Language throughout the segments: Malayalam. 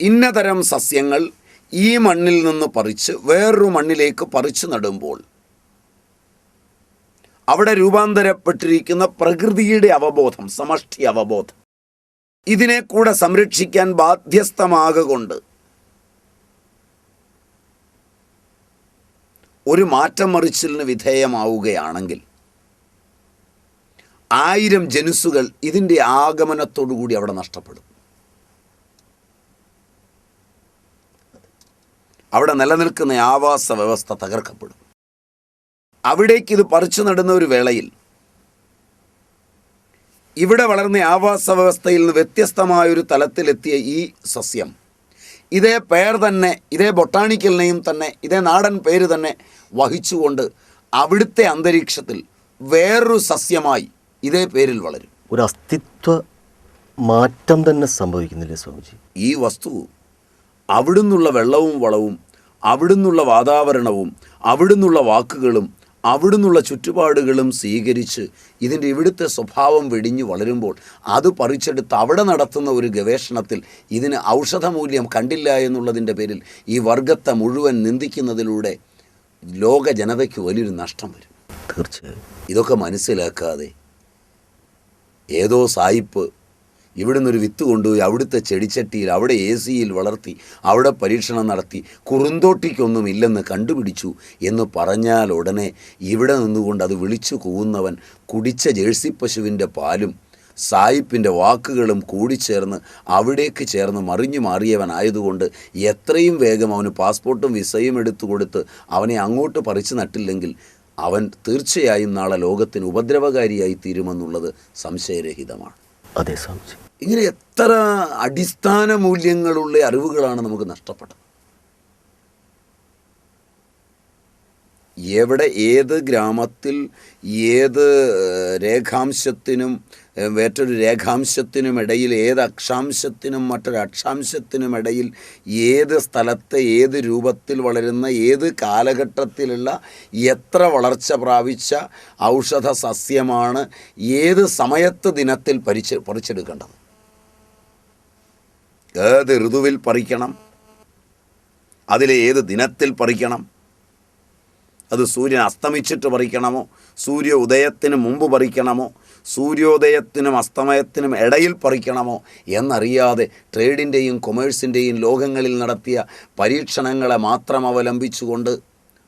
ഇന്നതരം സസ്യങ്ങൾ ഈ മണ്ണിൽ നിന്ന് പറിച്ച് വേറൊരു മണ്ണിലേക്ക് പറിച്ചു നടുമ്പോൾ അവിടെ രൂപാന്തരപ്പെട്ടിരിക്കുന്ന പ്രകൃതിയുടെ അവബോധം സമഷ്ടി അവബോധം. ഇതിനെ കൂടെ സംരക്ഷിക്കാൻ ബാധ്യസ്ഥമാകൊണ്ട് ഒരു മാറ്റം മറിച്ചിലിന് വിധേയമാവുകയാണെങ്കിൽ ആയിരം ജനുസുകൾ ഇതിന്റെ ആഗമനത്തോടു കൂടി അവിടെ നഷ്ടപ്പെടും. അവിടെ നിലനിൽക്കുന്ന ആവാസ വ്യവസ്ഥ തകർക്കപ്പെടും. അവിടേക്ക് ഇത് പറിച്ചു നടുന്ന ഒരു വേളയിൽ ഇവിടെ വളർന്ന ആവാസ വ്യവസ്ഥയിൽ നിന്ന് വ്യത്യസ്തമായൊരു തലത്തിലെത്തിയ ഈ സസ്യം ഇതേ പേർ തന്നെ ഇതേ ബൊട്ടാണിക്കൽ നെയിം തന്നെ ഇതേ നാടൻ പേര് തന്നെ വഹിച്ചുകൊണ്ട് അവിടുത്തെ അന്തരീക്ഷത്തിൽ വേറൊരു സസ്യമായി ഇതേ പേരിൽ വളരും. ഒരു അസ്തിത്വ മാറ്റം തന്നെ സംഭവിക്കുന്നില്ലേ സ്വാമിജി? ഈ വസ്തു അവിടുന്നുള്ള വെള്ളവും വളവും അവിടുന്നുള്ള വാതാവരണവും അവിടുന്നുള്ള വാക്കുകളും അവിടുന്നുള്ള ചുറ്റുപാടുകളും സ്വീകരിച്ച് ഇതിന്റെ ഇവിടുത്തെ സ്വഭാവം വെടിഞ്ഞു വളരുമ്പോൾ അത് പറിച്ചെടുത്ത് അവിടെ നടത്തുന്ന ഒരു ഗവേഷണത്തിൽ ഇതിന് ഔഷധമൂല്യം കണ്ടില്ല എന്നുള്ളതിന്റെ പേരിൽ ഈ വർഗത്തെ മുഴുവൻ നിന്ദിക്കുന്നതിലൂടെ ലോക ജനതയ്ക്ക് വലിയൊരു നഷ്ടം വരും. തീർച്ചയായും. ഇതൊക്കെ മനസ്സിലാക്കാതെ ഏതോ സായിപ്പ് ഇവിടുന്ന് ഒരു വിത്ത് കൊണ്ടുപോയി അവിടുത്തെ ചെടിച്ചട്ടിയിൽ അവിടെ എ സിയിൽ വളർത്തി അവിടെ പരീക്ഷണം നടത്തി കുറുന്തോട്ടിക്കൊന്നും ഇല്ലെന്ന് കണ്ടുപിടിച്ചു എന്ന് പറഞ്ഞാൽ ഉടനെ ഇവിടെ നിന്നുകൊണ്ട് അത് വിളിച്ചു കൂവുന്നവൻ കുടിച്ച ജേഴ്സി പശുവിന്റെ പാലും സായിപ്പിന്റെ വാക്കുകളും കൂടിച്ചേർന്ന് അവിടേക്ക് ചേർന്ന് മറിഞ്ഞു മാറിയവനായതുകൊണ്ട് എത്രയും വേഗം അവന് പാസ്പോർട്ടും വിസയും എടുത്തു കൊടുത്ത് അവനെ അങ്ങോട്ട് പറിച്ചു നട്ടില്ലെങ്കിൽ അവൻ തീർച്ചയായും നാളെ ലോകത്തിന് ഉപദ്രവകാരിയായി തീരുമെന്നുള്ളത് സംശയരഹിതമാണ്. അതെ സ്വാമിജി. ഇങ്ങനെ എത്ര അടിസ്ഥാന മൂല്യങ്ങളുള്ള അറിവുകളാണ് നമുക്ക് നഷ്ടപ്പെട്ടത്? എവിടെ ഏത് ഗ്രാമത്തിൽ ഏത് രേഖാംശത്തിനും വേറ്റൊരു രേഖാംശത്തിനും ഇടയിൽ ഏത് അക്ഷാംശത്തിനും മറ്റൊരു അക്ഷാംശത്തിനും ഇടയിൽ ഏത് സ്ഥലത്തെ ഏത് രൂപത്തിൽ വളരുന്ന ഏത് കാലഘട്ടത്തിലുള്ള എത്ര വളർച്ച പ്രാപിച്ച ഔഷധ സസ്യമാണ് ഏത് സമയത്ത് ദിനത്തിൽ പരിച്ച് പറിച്ചെടുക്കേണ്ടത്? ഏത് ഋതുവിൽ പറിക്കണം? അതിലെ ഏത് ദിനത്തിൽ പറിക്കണം? അത് സൂര്യൻ അസ്തമിച്ചിട്ട് പറിക്കണമോ? സൂര്യ ഉദയത്തിന് മുമ്പ് പറിക്കണമോ? സൂര്യോദയത്തിനും അസ്തമയത്തിനും ഇടയിൽ പറിക്കണമോ? എന്നറിയാതെ ട്രേഡിന്റെയും കൊമേഴ്സിന്റെയും ലോകങ്ങളിൽ നടത്തിയ പരീക്ഷണങ്ങളെ മാത്രം അവലംബിച്ചുകൊണ്ട്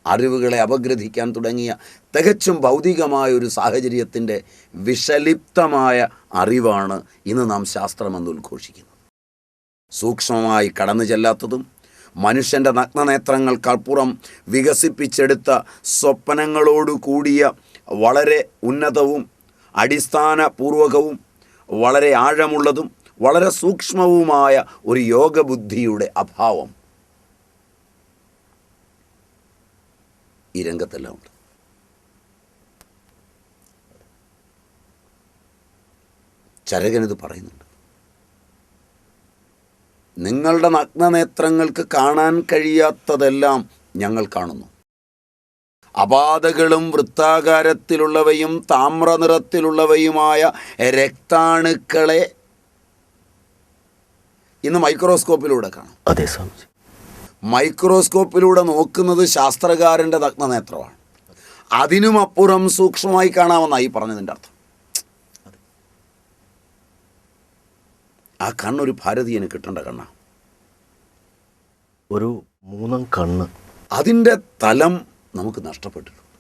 അറിവുകളെ അപഗ്രഥിക്കാൻ തുടങ്ങിയ തികച്ചും ഭൗതികമായ ഒരു സാഹചര്യത്തിന്റെ വിഷലിപ്തമായ അറിവാണ് ഇന്ന് നാം ശാസ്ത്രമെന്ന് ഉദ്ഘോഷിക്കുന്നത്. സൂക്ഷ്മമായി കടന്നു ചെല്ലാത്തതും മനുഷ്യന്റെ നഗ്നനേത്രങ്ങൾക്കപ്പുറം വികസിപ്പിച്ചെടുത്ത സ്വപ്നങ്ങളോടു കൂടിയ വളരെ ഉന്നതവും അടിസ്ഥാനപൂർവകവും വളരെ ആഴമുള്ളതും വളരെ സൂക്ഷ്മവുമായ ഒരു യോഗബുദ്ധിയുടെ അഭാവം ഈ രംഗത്തെല്ലാം ഉണ്ട്. ചരകനത് പറയുന്നുണ്ട്. നിങ്ങളുടെ നഗ്നനേത്രങ്ങൾക്ക് കാണാൻ കഴിയാത്തതെല്ലാം ഞങ്ങൾ കാണുന്നു. അപാതകളും വൃത്താകാരത്തിലുള്ളവയും താമ്രനിറത്തിലുള്ളവയുമായ രക്താണുക്കളെ ഇന്ന് മൈക്രോസ്കോപ്പിലൂടെ കാണാം. അതെ സ്വാമിജി. മൈക്രോസ്കോപ്പിലൂടെ നോക്കുന്നത് ശാസ്ത്രകാരന്റെ നഗ്നനേത്രമാണ്. അതിനുമപ്പുറം സൂക്ഷ്മമായി കാണാമെന്നായി പറഞ്ഞതിന്റെ അർത്ഥം. ആ കണ്ണൊരു ഭാരതീയന് കിട്ടേണ്ട കണ്ണാണ് ഒരു മൂന്നാം കണ്ണ്. അതിന്റെ തലം നമുക്ക് നഷ്ടപ്പെട്ടിട്ടുണ്ട്.